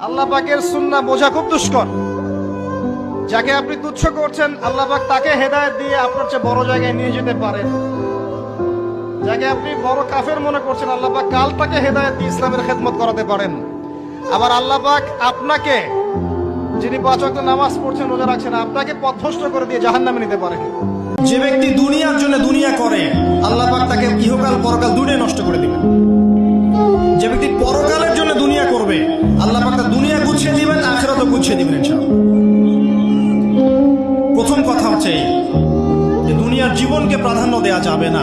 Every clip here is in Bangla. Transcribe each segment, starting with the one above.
আল্লাহ পাকের সুন্নাহ বোঝা খুব দুষ্কর। যাকে আপনি তুচ্ছ করছেন, আল্লাহ পাক তাকে হেদায়েত দিয়ে আপনার চেয়ে বড় জায়গায় নিয়ে যেতে পারেন। যাকে আপনি বড় কাফের মনে করছেন, আল্লাহ পাক কাল তাকে হেদায়েত দিয়ে ইসলামের খেদমত করাতে পারেন। আবার আল্লাহ পাক আপনাকে, যিনি পাঁচ ওয়াক্ত নামাজ পড়ছেন, রোজা রাখছেন, আপনাকে পথভ্রষ্ট করে দিয়ে জাহান্নামে নিতে পারেন। যে ব্যক্তি দুনিয়ার জন্য দুনিয়া করে, আল্লাহ পাক তাকে ইহকাল পরকাল দুটোই নষ্ট করে দিবেন। গুছিয়ে দিবেন প্রথম কথা হচ্ছে যে দুনিয়ার জীবনকে প্রাধান্য দেওয়া যাবে না।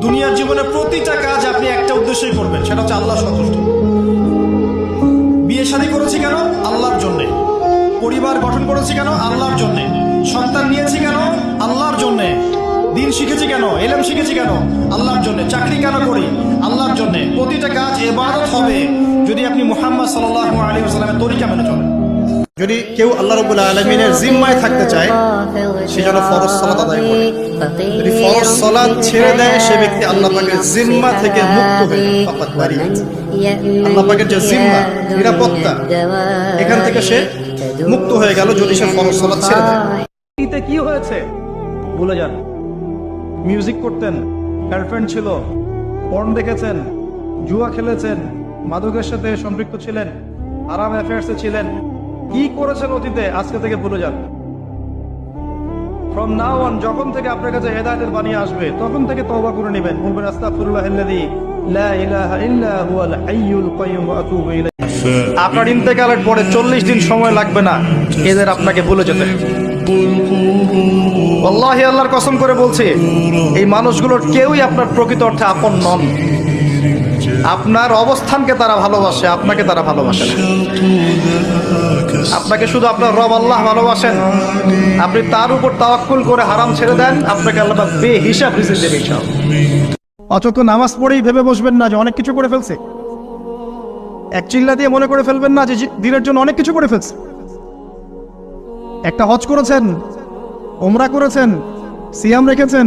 দুনিয়ার জীবনে প্রতিটা কাজ আপনি একটা উদ্দেশ্যই করবেন, সেটা হচ্ছে আল্লাহ সন্তুষ্ট। বিয়ে শাদী করেছি কেন? আল্লাহর জন্যে। পরিবার গঠন করেছি কেন? আল্লাহর জন্যে। সন্তান নিয়েছি কেন? আল্লাহর জন্যে। দিন শিখেছি কেন? এলেম শিখেছি কেন? আল্লাহর জন্য। চাকরি কেন করি? আল্লাহর জন্য। প্রতিটা কাজ এবাদত হবে যদি আপনি মোহাম্মদ সাল্লাহ আলী সাল্লামের তরিকা মেনে চলেন। যদি কেউ আল্লাহ রবুল আলমিনের জিম্মায় থাকতে চায়, সে যেন ফরজ সালাত আদায় করে। যদি ফরজ সালাত ছেড়ে দেয়, সে ব্যক্তি আল্লাহ পাকের জিম্মা থেকে মুক্ত হয়ে ফাকাত বারিয়াত। আল্লাহ পাকের যে জিম্মা, নিরাপত্তা, এখান থেকে সে মুক্ত হয়ে গেল যদি সে ফরজ সালাত ছেড়ে দেয়। কি হয়েছে? ভুলে যান। মিউজিক করতেন গার্লফ্রেন্ড ছিল পর্ন দেখেছেন, জুয়া খেলেছেন, মাদকের সাথে সম্পৃক্ত ছিলেন, আরাম অ্যাফেয়ার্সে ছিলেন। কি করেছেন অতীতে? আজকে থেকে ভুলে যান। ফ্রম নাও অন যখন থেকে আপনার কাছে হেদায়েতের বাণী আসবে, তখন থেকে তওবা করে নেবেন। বলবেন, আস্তাগফিরুল্লাহ লা আপনার ইন্তেকালের পরে চল্লিশ দিন সময় লাগবে না। এদের আপনাকে ভুলে যেতে আল্লাহ আল্লাহর কসম করে বলছি, এই মানুষগুলোর কেউই আপনার প্রকৃত অর্থে আপন নন। আপনার অবস্থানকে তারা ভালোবাসে, আপনাকে তারা ভালোবাসে আপনাকে শুধু আপনার রব আল্লাহ ভালোবাসেন। আপনি তার উপর তাওয়াক্কুল করে হারাম ছেড়ে দেন, আপনাকে আল্লাহ পাক বেহিসাব রিজিক দেবে অচক নামাজ পড়েই ভেবে বসবেন না যে অনেক কিছু করে ফেলছে। এক চিল্লা দিয়ে মনে করে ফেলবেন না যে দিনের জন্য অনেক কিছু করে ফেলছে। একটা হজ করেছেন, ওমরা করেছেন, সিয়াম রেখেছেন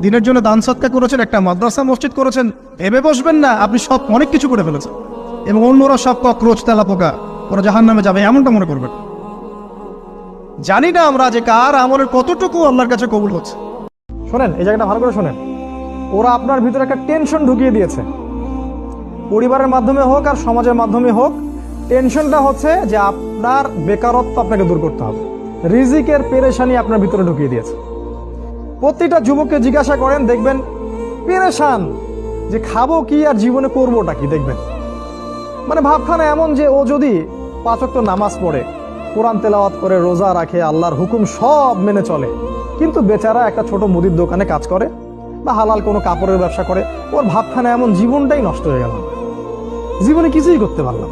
দিনের জন্য দান সৎকা করেছেন, একটা মাদ্রাসা, মসজিদ করেছেন, ভেবে বসবেন না, আপনি সব, অনেক কিছু করে ফেলেছেন। এবং অন্যরা সব কক্রোচ তেলা, পোকা, ওরা জাহান নামে যাবে, এমনটা মনে করবেন। জানি না আমরা যে কার আমলের কতটুকু আল্লাহর কাছে কবুল হচ্ছে। শোনেন, এই জায়গাটা ভালো করে শোনেন। ওরা আপনার ভিতরে একটা টেনশন ঢুকিয়ে দিয়েছে। পরিবারের মাধ্যমে হোক আর সমাজের মাধ্যমে হোক, টেনশনটা হচ্ছে যে আপনার বেকারত্ব আপনাকে দূর করতে হবে। রিজিকের পেরেশানি আপনার ভিতরে ঢুকিয়ে দিয়েছে। প্রতিটা যুবককে জিজ্ঞাসা করেন, দেখবেন পেরেশান যে খাব কি আর জীবনে করবোটা কি, দেখবেন মানে ভাবখানা এমন যে ও যদি পাচক তো নামাজ পড়ে, কোরআন তেলাওয়াত করে, রোজা রাখে, আল্লাহর হুকুম সব মেনে চলে, কিন্তু বেচারা একটা ছোট মুদির দোকানে কাজ করে বা হালাল কোনো কাপড়ের ব্যবসা করে, ওর ভাবখানা এমন জীবনটাই নষ্ট হয়ে গেল জীবনে কিছুই করতে পারলাম।